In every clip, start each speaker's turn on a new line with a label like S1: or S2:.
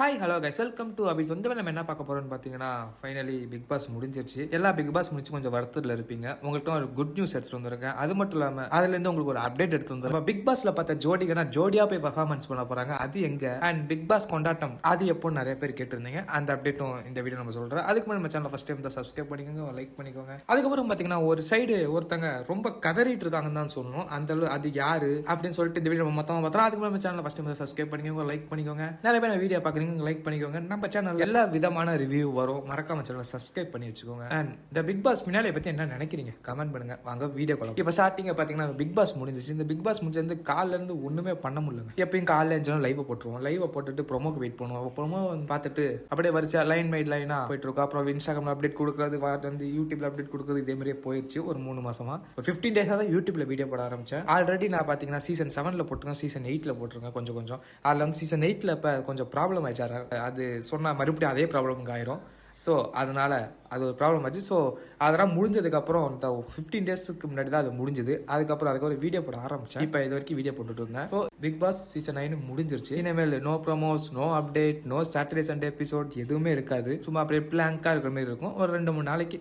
S1: Hi hello guys welcome to Abhi வந்து நம்ம என்ன பார்க்க போறோம்னு பார்த்தீங்கன்னா ஃபைனலி பிக் பாஸ் முடிஞ்சிருச்சு. எல்லா பிக் பாஸ் முடிச்சு கொஞ்சம் வருத்தத்தில் இருப்பீங்க. உங்கள்கிட்ட ஒரு குட் நியூஸ் எடுத்துட்டு வந்திருக்கேன். அது மட்டும் இல்லாமல் அதுலேருந்து உங்களுக்கு ஒரு அப்டேட் எடுத்து வந்துருக்கோம் பிக் பாஸ்ல பார்த்த ஜோடிகனா ஜோடியா போய் பர்ஃபார்மன்ஸ் பண்ண போறாங்க. அது எங்க? அண்ட் பிக் பாஸ் கொண்டாட்டம் அது எப்போ நிறைய பேர் கேட்டிருந்தீங்க. அந்த அப்டேட்டும் இந்த வீடியோ நம்ம சொல்கிறேன் அதுக்கு முன்னாடி நம்ம சேனல் ஃபர்ஸ்ட் டைம் தான் சப்ஸ்கிரைப் பண்ணிக்கோங்க லைக் பண்ணிக்கோங்க. அதுக்கப்புறம் பார்த்தீங்கன்னா ஒரு சைடு ஒருத்தங்க ரொம்ப கதறிட்டு இருக்காங்கன்னு தான் சொல்லணும். அந்த அளவு அது யாரு? அப்படின்னு சொல்லிட்டு இந்த வீடியோ நம்ம மொத்தமாக பார்த்தோம் அதுக்கு நம்ம சேனல் ஃபர்ஸ்ட் டைம் சப்ஸ்கிரைப் பண்ணிக்கோங்க லைக் பண்ணிக்கோங்க. நிறைய பேர் வீடியோ பார்க்குறீங்க. லைக் பண்ணிக்கோங்க. நம்ம சேனல் எல்லா விதமான ரிவ்யூ வரும். மறக்காம சேனலை சப்ஸ்கிரைப் பண்ணி வச்சுக்கோங்க. அண்ட் இந்த பிக் பாஸ் பின்னாலே பத்தி என்ன நினைக்கிறீங்க? கமெண்ட் பண்ணுங்க. வாங்க வீடியோ கால் இப்போ ஸ்டார்டிங்க பார்த்தீங்கன்னா பிக் பாஸ் முடிஞ்சிச்சு. இந்த பிக் பாஸ் முடிஞ்சது காலைல இருந்து ஒண்ணுமே பண்ண முடியல எப்பயும் காலைல இருந்தாலும் லைவ் போட்டுருவோம். லைவ் போட்டுட்டு ப்ரோமோக்கு வெயிட் பண்ணுவோம். ப்ரோமோ பார்த்துட்டு அப்படியே வரிசையா லைன் மைட் லைனா போயிட்டு இருக்கோம் அப்புறம் இன்ஸ்டாகிராம்ல அப்டேட் கொடுக்குறது வந்து யூடியூப்ல அப்டேட் கொடுக்குறது இதே மாதிரியே போயிடுச்சு ஒரு மூணு மாசமா. ஒரு ஃபிஃப்டீன் டேஸாக தான் யூடியூப்ல வீடியோ போட ஆரம்பிச்சேன். ஆல்ரெடி நான் பார்த்தீங்கன்னா சீசன் செவனில் போட்டிருக்கேன். சீசன் எயிட்டில் போட்டிருக்கேன். கொஞ்சம் கொஞ்சம். அதில் வந்து சீசன் எயிட்டில் இப்போ கொஞ்சம் ப்ராப்ளம் ஆயிடுச்சு. அது சொன்னால் மறுபடியும் அதே ப்ராப்ளமுக்கு ஆயிரும். ஸோ அதனால அது ஒரு ப்ராப்ளம் ஆச்சு. ஸோ அதெல்லாம் முடிஞ்சதுக்கப்புறம் அந்த ஃபிஃப்டீன் டேஸ்க்கு முன்னாடி தான் அது முடிஞ்சது. அதுக்கப்புறம் அதுக்கப்புறம் வீடியோ போட ஆரம்பிச்சேன். இப்போ இது வரைக்கும் வீடியோ போட்டுட்டு இருந்தேன். So Bigg Boss season nine முடிஞ்சிருச்சு. இனிமேல் no promos no update no Saturday Sunday episode எதுவுமே இருக்காது. சும்மா அப்படியே பிளாங்காக இருக்கிற மாதிரி இருக்கும். ஒரு ரெண்டு மூணு நாளைக்கு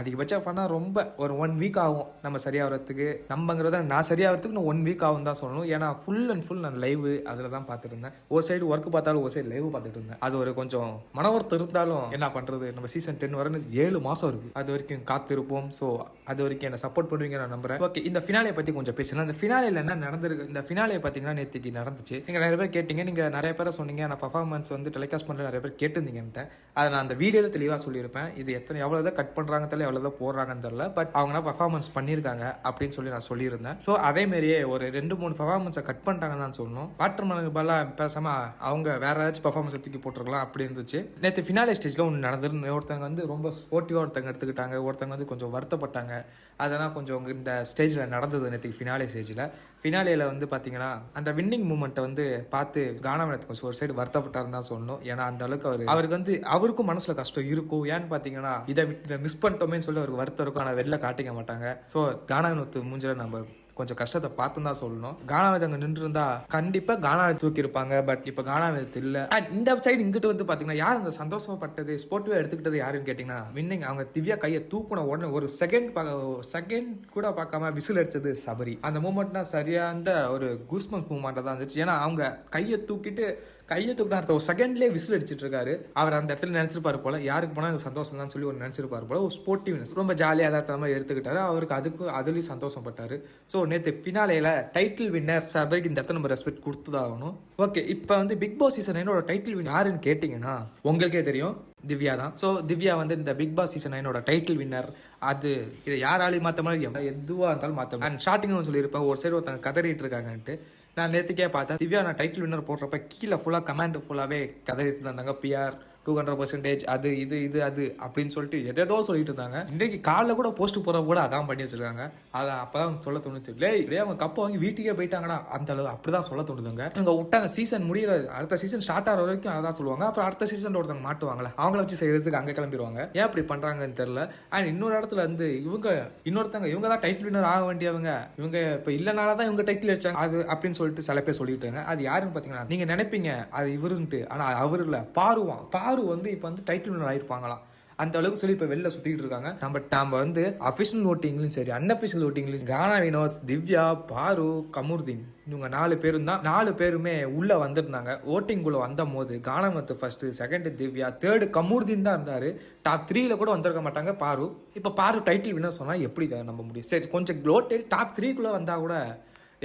S1: அதிகபட்சம் பண்ணால் ரொம்ப ஒரு ஒன் வீக் ஆகும் நம்ம சரியாகிறதுக்கு நம்மங்கிறத நான் சரியாகிறதுக்கு நான் ஒன் வீக் ஆகும் தான் சொல்லணும். ஏன்னா ஃபுல் அண்ட் ஃபுல் நான் லைவ் அதில் தான் பார்த்துட்டு இருந்தேன். ஒரு சைடு ஒர்க் பார்த்தாலும் ஒரு சைடு லைவ் பார்த்துட்டு இருந்தேன். அது ஒரு கொஞ்சம் மன ஒருத்தர் இருந்தாலும் என்ன பண்ணுறது நம்ம சீசன் டென் வரணும் ஏழு மாதம் இருக்கு. அது வரைக்கும் காத்திருப்போம். ஸோ அது வரைக்கும் என்ன சப்போர்ட் பண்ணுவீங்க நான் நம்புறேன். ஓகே இந்த ஃபினாலே பற்றி கொஞ்சம் பேசலாம் இந்த ஃபினாலில் என்ன நடந்திருக்கு? இந்த ஃபினாலே பார்த்தீங்கன்னா நேற்றுக்கு நடந்துச்சு. நீங்கள் நிறைய பேர் கேட்டீங்க. நீங்கள் நிறைய பேரை சொன்னீங்க. நான் பர்ஃபார்மன்ஸ் வந்து டெலிகாஸ்ட் பண்ணுற நிறைய பேர் கேட்டிருந்தீங்கன்ட்டு அதை நான் அந்த வீடியோவில் தெளிவாக சொல்லியிருப்பேன். இது எத்தனை எவ்வளோ தான் கட் பண்ணுறாங்க தெரியல எவ்வளோ தான் போடுறாங்கன்னு தெரியல. பட் அவங்களாம் பர்ஃபார்மன்ஸ் பண்ணியிருக்காங்க அப்படின்னு சொல்லி நான் சொல்லியிருந்தேன். ஸோ அதே மாதிரியே ஒரு ரெண்டு மூணு பர்ஃபார்மன்ஸை கட் பண்ணிட்டாங்கன்னு தான் சொல்லணும். பாட்டர் மனுக்கு பதிலாக பேசாமல் அவங்க வேற ஏதாச்சும் பர்ஃபார்மன்ஸ் தூக்கி போட்டிருக்கலாம் அப்படி இருந்துச்சு. நேற்று ஃபினாலே ஸ்டேஜில் ஒன்று நடந்திருந்து ஒருத்தங்க வந்து ரொம்ப ஸ்போர்ட்டிவாக ஒருத்தங்க எடுத்துக்கிட்டாங்க ஒருத்தங்க வந்து கொஞ்சம் வருத்தப்பட்டாங்க. அதெல்லாம் கொஞ்சம் இந்த ஸ்டேஜில் நடந்தது நேற்று ஃபினாலே ஸ்டேஜில் ஃபினாலேயில் வந்து பார்த்தீங்கன்னா அந்த வின்னிங் மூமெண்ட்டை வந்து பார்த்து கானாவனத்துக்கு கொஞ்சம் ஒரு சைடு வருத்தப்பட்டாருன்னு தான் சொல்லணும். ஏன்னா அந்த அளவுக்கு அவர் அவருக்கு வந்து அவருக்கும் மனசில் கஷ்டம் இருக்கும். ஏன்னு பார்த்தீங்கன்னா இதை இதை மிஸ் பண்ணிட்டோமேன்னு சொல்லி அவருக்கு வருத்தம் இருக்கும். ஆனால் வெளில காட்டிக்க மாட்டாங்க. ஸோ கானாவினத்து மூஞ்சில் நம்ம கொஞ்சம் கஷ்டத்தை பார்த்து தான் சொல்லணும். கானாவதி அங்கே நின்று இருந்தா கண்டிப்பா கானாவை தூக்கி இருப்பாங்க பட் இப்போ கானாவதி இல்லை அண்ட் இந்த சைடு இங்கிட்டு வந்து பார்த்தீங்கன்னா யார் அந்த சந்தோஷப்பட்டது ஸ்போர்ட்வே எடுத்துக்கிட்டது யாருன்னு கேட்டிங்கன்னா வின்னிங் அவங்க திவ்யா கையை தூக்குன உடனே ஒரு செகண்ட் செகண்ட் கூட பார்க்காம விசில் அடிச்சது சபரி. அந்த மூமெண்ட்னா சரியான ஒரு கூஸ்மன் மூமெண்ட்டாக தான் இருந்துச்சு. ஏன்னா அவங்க கையை தூக்கிட்டு கையை தூக்கின அடுத்த ஒரு செகண்ட்லேயே விசில் அடிச்சிட்டு இருக்காரு அவர் அந்த இடத்துல நினைச்சிருப்பாரு போல. யாருக்கு போனா எனக்கு சந்தோஷம் தான் சொல்லி ஒரு நினைச்சிருப்பாரு போல. ஒரு ஸ்போர்ட்டிவ்னஸ் ரொம்ப ஜாலியாக தான் மாதிரி எடுத்துக்கிட்டாரு. அவருக்கு அதுக்கும் அதுலயும் சந்தோஷப்பட்டாரு. ஸோ நேற்று ஃபினாலேல டைட்டில் வின்னர் சபரிக்கு இந்த இடத்துல நம்ம ரெஸ்பெக்ட் கொடுத்துதாகணும். ஓகே இப்போ வந்து பிக் பாஸ் சீசன் என்னோட டைட்டில் வின் யாருன்னு கேட்டிங்கன்னா உங்களுக்கே தெரியும். திவ்யா தான். ஸோ திவ்யா வந்து இந்த பிக் பாஸ் சீசன் நைனோட டைட்டில் வின்னர் அது இதை யாராலையும் மாற்ற மாதிரி எதுவாக இருந்தாலும் மாற்ற அண்ட் ஸ்டார்டிங் சொல்லியிருப்பேன். ஒரு சைடு ஒருத்தங்க கதறிட்டு இருக்காங்கன்ட்டு. நான் நேற்றுக்கே பார்த்தேன் திவ்யா நான் டைட்டில் வின்னர் போடுறப்ப கீழே ஃபுல்லாக கமாண்ட் ஃபுல்லாகவே கதறிட்டு இருந்தாங்க பிஆர் டூ ஹண்ட்ரட் பர்சன்டேஜ் அது இது இது அது அப்படின்னு சொல்லிட்டு எதேதோ சொல்லிட்டு இருந்தாங்க. இன்றைக்கு காலைல கூட போஸ்ட் போற கூட அதான் பண்ணி வச்சிருக்காங்க. அதை அப்போதான் சொல்ல தோணுச்சு. லே டேய் அவங்க கப்பை வாங்கி வீட்டுக்கே போயிட்டாங்கடா. அந்த அளவு அப்படிதான் சொல்ல தோணுதுங்க. இவங்க விட்டாங்க சீசன் முடிகிற அடுத்த சீசன் ஸ்டார்ட் ஆகிற வரைக்கும் அதான் சொல்லுவாங்க. அப்புறம் அடுத்த சீசன் ஒருத்தவங்க மாட்டுவாங்களே அவங்கள வச்சு செய்யறதுக்கு அங்கே கிளம்பிடுவாங்க ஏன் அப்படி பண்ணுறாங்கன்னு தெரில அண்ட் இன்னொரு இடத்துல வந்து இவங்க இன்னொருத்தவங்க இவங்க தான் டைட்டில் வின்னர் ஆக வேண்டியவங்க. இவங்க இப்போ இல்லைனால தான் இவங்க டைட்டில் அடிச்சாங்க. அது அப்படின்னு சொல்லிட்டு சில பேர் சொல்லிட்டாங்க அது யாருன்னு பார்த்தீங்கன்னா நீங்கள் நினைப்பீங்க அது இவருன்ட்டு. ஆனால் அவர் இல்லை. பாருவான். பாரு வந்து இப்போ வந்து டைட்டில் வின்னர் ஆயிருப்பாங்களாம் அந்த அளவுக்கு சொல்லி இப்போ வெளில சுத்திட்டு இருக்காங்க. நம்ம நம்ம வந்து அஃபிஷியல் ஓட்டிங்லையும் சரி அன்அஃபிஷியல் ஓட்டிங்லையும் கானா வினோத் திவ்யா பாரு கமுர்தீன் இவங்க நாலு பேரும் தான். நாலு பேருமே உள்ள வந்திருந்தாங்க. ஓட்டிங்குள்ள வந்த போது கானாமத்து first second Divya third Kamrudeen தான் இருந்தாரு. டாப் த்ரீல கூட வந்திருக்க மாட்டாங்க பாரு. இப்போ பாரு டைட்டில் வினர் சொன்னா எப்படி நம்ப முடியும்? சரி கொஞ்சம் க்ளோட்டே டாப் த்ரீக்குள்ள வந்தா கூட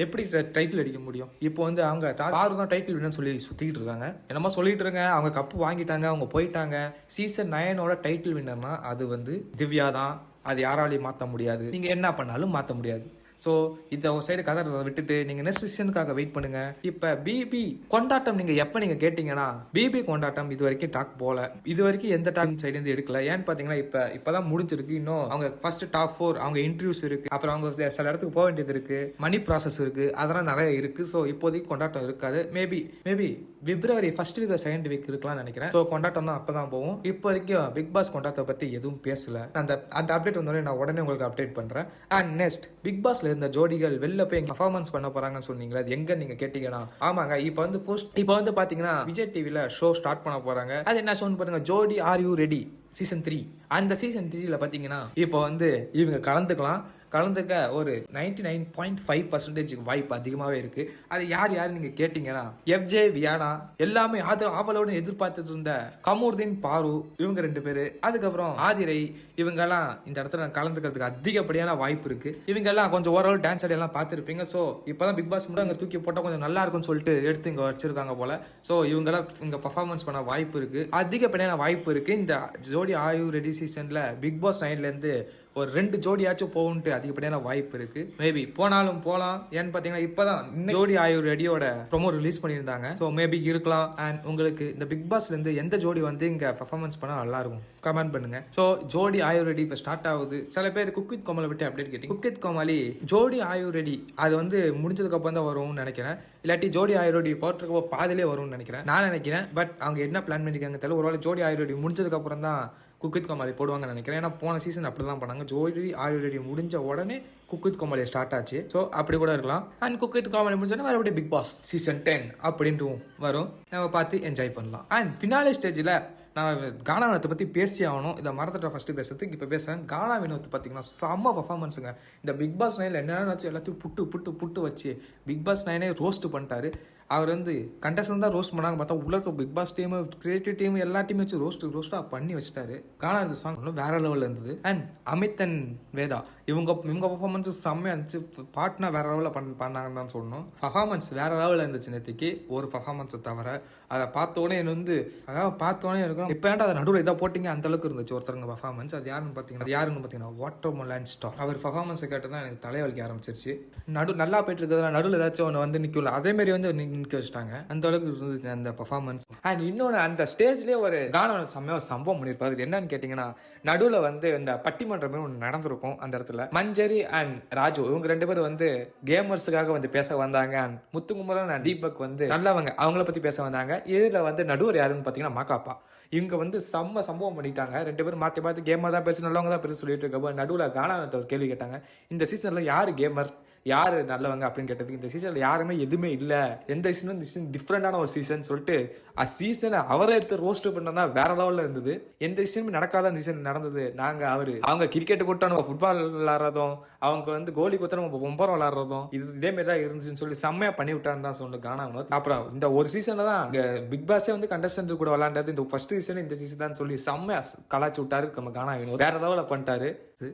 S1: எப்படி டைட்டில் அடிக்க முடியும்? இப்போ வந்து அவங்க யாரும் தான் டைட்டில் வின்னு சொல்லி சுத்திக்கிட்டு இருக்காங்க? என்னமோ சொல்லிட்டு இருங்க. அவங்க கப்பு வாங்கிட்டாங்க அவங்க போயிட்டாங்க. சீசன் நயனோட டைட்டில் வின்னர்னா அது வந்து திவ்யா தான். அது யாராலையும் மாற்ற முடியாது. நீங்க என்ன பண்ணாலும் மாற்ற முடியாது. ஸோ இந்த சைடு கதை விட்டுட்டு நீங்க நெக்ஸ்ட் சீசனுக்காக வெயிட் பண்ணுங்க. இப்போ பிபி கொண்டாட்டம் நீங்க எப்போ நீங்க கேட்டீங்கன்னா பிபி கொண்டாட்டம் இது வரைக்கும் டாக் போல. இது வரைக்கும் எந்த டாக் சைடு இருந்து எடுக்கல. ஏன்னு பாத்தீங்கன்னா இப்போ தான் முடிஞ்சிருக்கு. இன்னும் அவங்க ஃபர்ஸ்ட் டாப் ஃபோர் அவங்க இன்டர்வியூஸ் இருக்கு. அப்புறம் அவங்க சில சில இடத்துக்கு போக வேண்டியது இருக்கு. மணி ப்ராசஸ் இருக்கு. அதெல்லாம் நிறைய இருக்கு. ஸோ இப்போதைக்கு கொண்டாட்டம் இருக்காது. Maybe maybe February first week second week இருக்கலாம்னு நினைக்கிறேன். ஸோ கொண்டாட்டம் தான் அப்பதான் போகும். இப்போ வரைக்கும் பிக் பாஸ் கொண்டாட்டத்தை பத்தி எதுவும் பேசல. அந்த அந்த அப்டேட் வந்தோடனே நான் உடனே உங்களுக்கு அப்டேட் பண்றேன். அண்ட் நெக்ஸ்ட் பிக் பாஸ்ல கிளாஸ்ல இருந்த ஜோடிகள் வெளில போய் பர்ஃபார்மன்ஸ் பண்ண போறாங்கன்னு சொன்னீங்களா அது எங்க நீங்க கேட்டீங்கன்னா? ஆமாங்க இப்போ வந்து ஃபர்ஸ்ட் இப்போ வந்து பாத்தீங்கன்னா விஜய் டிவில ஷோ ஸ்டார்ட் பண்ண போறாங்க. அது என்ன ஷோன்னு பாருங்க Jodi are you ready season three அந்த சீசன் த்ரீல பாத்தீங்கன்னா இப்போ வந்து இவங்க கலந்துக்கலாம். கலந்துக்க ஒரு ninety nine point five percentage வாய்ப்பு அதிகமாகவே இருக்கு. அது யார் யார் நீங்க கேட்டீங்கன்னா எஃப்ஜே வியானா எல்லாமே அது ஆவலோட எதிர்பார்த்துட்டு இருந்த கமூர்தீன் பாரு இவங்க ரெண்டு பேரு. அதுக்கப்புறம் ஆதிரை இவங்க எல்லாம் இந்த இடத்துல கலந்துக்கிறதுக்கு அதிகப்படியான வாய்ப்பு இருக்கு. இவங்க எல்லாம் கொஞ்சம் ஓரளவு டான்ஸ் ஆடி எல்லாம் பார்த்துருப்பீங்க. ஸோ இப்போதான் பிக் பாஸ் மட்டும் அங்கே தூக்கி போட்டால் கொஞ்சம் நல்லா இருக்கும்னு சொல்லிட்டு எடுத்து இங்கே வச்சிருக்காங்க போல. ஸோ இவங்க எல்லாம் இங்கே பர்ஃபார்மன்ஸ் பண்ண வாய்ப்பு இருக்கு. அதிகப்படியான வாய்ப்பு இருக்கு. இந்த ஜோடி ஆயு ரெடி சீசன்ல பிக் பாஸ் நைன்ல இருந்து ஒரு ரெண்டு ஜோடியாச்சும் போகும்ட்டு அதிகப்படியான வாய்ப்பு இருக்கு. மேபி போனாலும் போகலாம். ஏன்னு பார்த்தீங்கன்னா இப்போதான் ஜோடி ஆயுர் ரெடியோட ப்ரொமோ ரிலீஸ் பண்ணியிருந்தாங்க. ஸோ மேபி இருக்கலாம். அண்ட் உங்களுக்கு இந்த பிக் பாஸ்ல இருந்து எந்த ஜோடி வந்து இங்க பர்ஃபார்மன்ஸ் பண்ணா நல்லா இருக்கும்? கமெண்ட் பண்ணுங்க. ஸோ ஜோடி ஆயுர் ரெடி இப்போ ஸ்டார்ட் ஆகுது. சில பேர் குக்வித் கோமலை விட்டு அப்டேட் கேட்டீங்க. குக்வித் கோமாளி ஜோடி ஆயுர் ரெடி. அது வந்து முடிஞ்சதுக்கு அப்புறம் தான் வரும்னு நினைக்கிறேன். இல்லாட்டி ஜோடி ஆயு ரெடி போட்டிருக்கப்போ பாதிலே வரும்னு நினைக்கிறேன். நான் நினைக்கிறேன். பட் அவங்க என்ன பிளான் பண்ணியிருக்காங்க தெரியல. ஒருவேளை ஜோடி ஆயு முடிஞ்சதுக்கப்புறம் முடிஞ்சதுக்கு அப்புறம் தான் குக்கித் கோமாளி போடுவாங்கன்னு நினைக்கிறேன். ஏன்னா போன சீசன் அப்படி தான் பண்ணாங்க ஜோடி ஆயுர்வேடி முடிஞ்ச உடனே குக்கித் கோமாளி ஸ்டார்ட் ஆச்சு. ஸோ அப்படி கூட இருக்கலாம். அண்ட் குக்கித் கோமாளி முடிஞ்சோடனே மறுபடியும் பிக் பாஸ் சீசன் டென் அப்படின்ட்டு வரும். நம்ம பார்த்து என்ஜாய் பண்ணலாம். அண்ட் ஃபினாலே ஸ்டேஜில் நான் கானா வினத்தை பற்றி பேசி ஆகணும். இதை மறந்துட்டேன் ஃபஸ்ட்டு பேசுறதுக்கு இப்போ பேசுகிறேன் கானா வினோத் பார்த்தீங்கன்னா செம்ம பர்ஃபார்மன்ஸுங்க இந்த பிக் பாஸ் நைனில் என்னென்ன எல்லாத்தையும் புட்டு புட்டு புட்டு வச்சு பிக் பாஸ் நைனே ரோஸ்ட்டு பண்ணிட்டாரு. அவர் வந்து கண்டஸ்டன் தான் ரோஸ்ட் பண்ணாங்க பார்த்தா உள்ள இருக்க Bigg Boss team creative team எல்லா டீம் வச்சு ரோஸ்ட் ரோஸ்ட்டாக பண்ணி வச்சுட்டாரு. கானா இந்த சாங் வேற லெவலில் இருந்தது. And Amit and Veda. இவங்க இவங்க பர்ஃபார்மன்ஸும் செம்மையாக இருந்துச்சு. பாட்னா வேற லெவலில் பண் பண்ணாங்கன்னு தான் சொல்லணும். பர்ஃபார்மன்ஸ் வேற லெவலில் இருந்துச்சு நேற்றுக்கு ஒரு பர்ஃபார்மன்ஸை தவிர அதை பார்த்த என்ன வந்து அதாவது பார்த்த உடனே இருக்கும் இப்போ ஏன்டா அதை நடுவில் இதாக போட்டிங்க? அந்த அளவுக்கு இருந்துச்சு ஒருத்தருங்க பர்ஃபார்மன்ஸ் அது யாருன்னு பார்த்தீங்கன்னா அது யாருன்னு பார்த்தீங்கன்னா வாட்டர் மொலான் ஸ்டார் அவர் பர்ஃபார்மன்ஸை கேட்டு தான் எனக்கு தலைவலிக்க ஆரம்பிச்சிருச்சு. நடு நல்லா போயிட்டு இருக்கிறதுல நடுவில் ஏதாச்சும் ஒன்று வந்து நிற்கல அதேமாரி வந்து நிற்க வச்சுட்டாங்க. அந்த அளவுக்கு இருந்துச்சு அந்த பர்ஃபார்மன்ஸ் அண்ட் இன்னொன்று அந்த ஸ்டேஜ்லேயே ஒரு கானம் செம்மையாக ஒரு சம்பவம் பண்ணியிருப்பாரு. என்னன்னு கேட்டிங்கன்னா நடுவில் வந்து இந்த பட்டிமன்றம் ஒன்று நடந்திருக்கும் அந்த இடத்துல. மஞ்சரி அண்ட் ராஜு இவங்க ரெண்டு பேரும் வந்து கேமர்ஸுக்காக வந்து பேச வந்தாங்க. அண்ட் முத்துக்குமரன் அண்ட் தீபக் வந்து நல்லவங்க அவங்கள பற்றி பேச வந்தாங்க. இதில் வந்து நடுவர் யாருன்னு பார்த்தீங்கன்னா மாக்காப்பா இவங்க வந்து செம்ம சம்பவம் பண்ணிட்டாங்க. ரெண்டு பேரும் மாற்றி பார்த்து கேமர் தான் பேசு நல்லவங்க தான் பேசு சொல்லிட்டு இருக்கப்போ நடுவில் கானாவிட்ட ஒரு கேள்வி கேட்டாங்க. இந்த சீசனில் யார் கேமர் யார் நல்லவங்க அப்படின்னு கேட்டதுக்கு இந்த சீசனில் யாருமே எதுவுமே இல்லை. எந்த சீசனும் இந்த சீசன் டிஃப்ரெண்டான ஒரு சீசன் சொல்லிட்டு ஆ சீசனை அவரை எடுத்து ரோஸ்ட் பண்ணனா வேற லெவலில் இருந்தது. எந்த சீசனும் நடக்காத அந்த சீசன் நடந்தது. நாங்கள் அவர் அவங்க கிரிக்கெட் கூட்டம் நம்ம ஃபுட்பால் விளாட்றதும் அவங்க வந்து கோலி கொடுத்தா நம்ம பொம்பரம் விளாட்றதும் இது இதே மாதிரி தான் இருந்துச்சுன்னு சொல்லி செம்மையா பண்ணி விட்டான்னு தான் சொல்லு காணா அப்புறம் இந்த ஒரு சீசனில் தான் இங்க பிக் பாஸே வந்து கண்டஸ்டன்ட் கூட விளாண்டது இந்த ஃபர்ஸ்ட் சீசன் இந்த சீசன் தான் சொல்லி செம்மையா கலாச்சி விட்டாரு நம்ம காணா வேணும் வேற லெவலில் பண்ணிட்டாரு.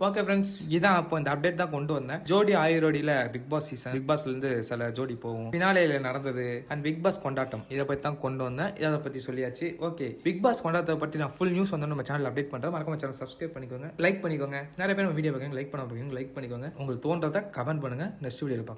S1: ஓகே ஃப்ரெண்ட்ஸ் இதான் அப்போ இந்த அப்டேட் தான் கொண்டு வந்தேன். ஜோடி ஆயிரோடியில பிக் பாஸ் சீசன் பிக் பாஸ்ல இருந்து சில ஜோடி போகும். பினாலேல நடந்தது அண்ட் பிக் பாஸ் கொண்டாட்டம். இதை பத்தி தான் கொண்டு வந்தேன். இதை பத்தி சொல்லியாச்சு. ஓகே பிக் பாஸ் கொண்டாட்டத்தை பத்தி நான் ஃபுல் நியூஸ் வந்து நம்ம சேனல் அப்டேட் பண்றேன். மறக்காம சேனல் சப்ஸ்கிரைப் பண்ணிக்கோங்க. லைக் பண்ணிக்கோங்க. நிறைய பேர் நம்ம வீடியோ பார்க்குறீங்க லைக் பண்ண பார்க்குறீங்க லைக் பண்ணிக்கோங்க. உங்களுக்கு தோன்றதை கமெண்ட் பண்ணுங்க. நெக்ஸ்ட் வீடியோவில் பார்க்கலாம்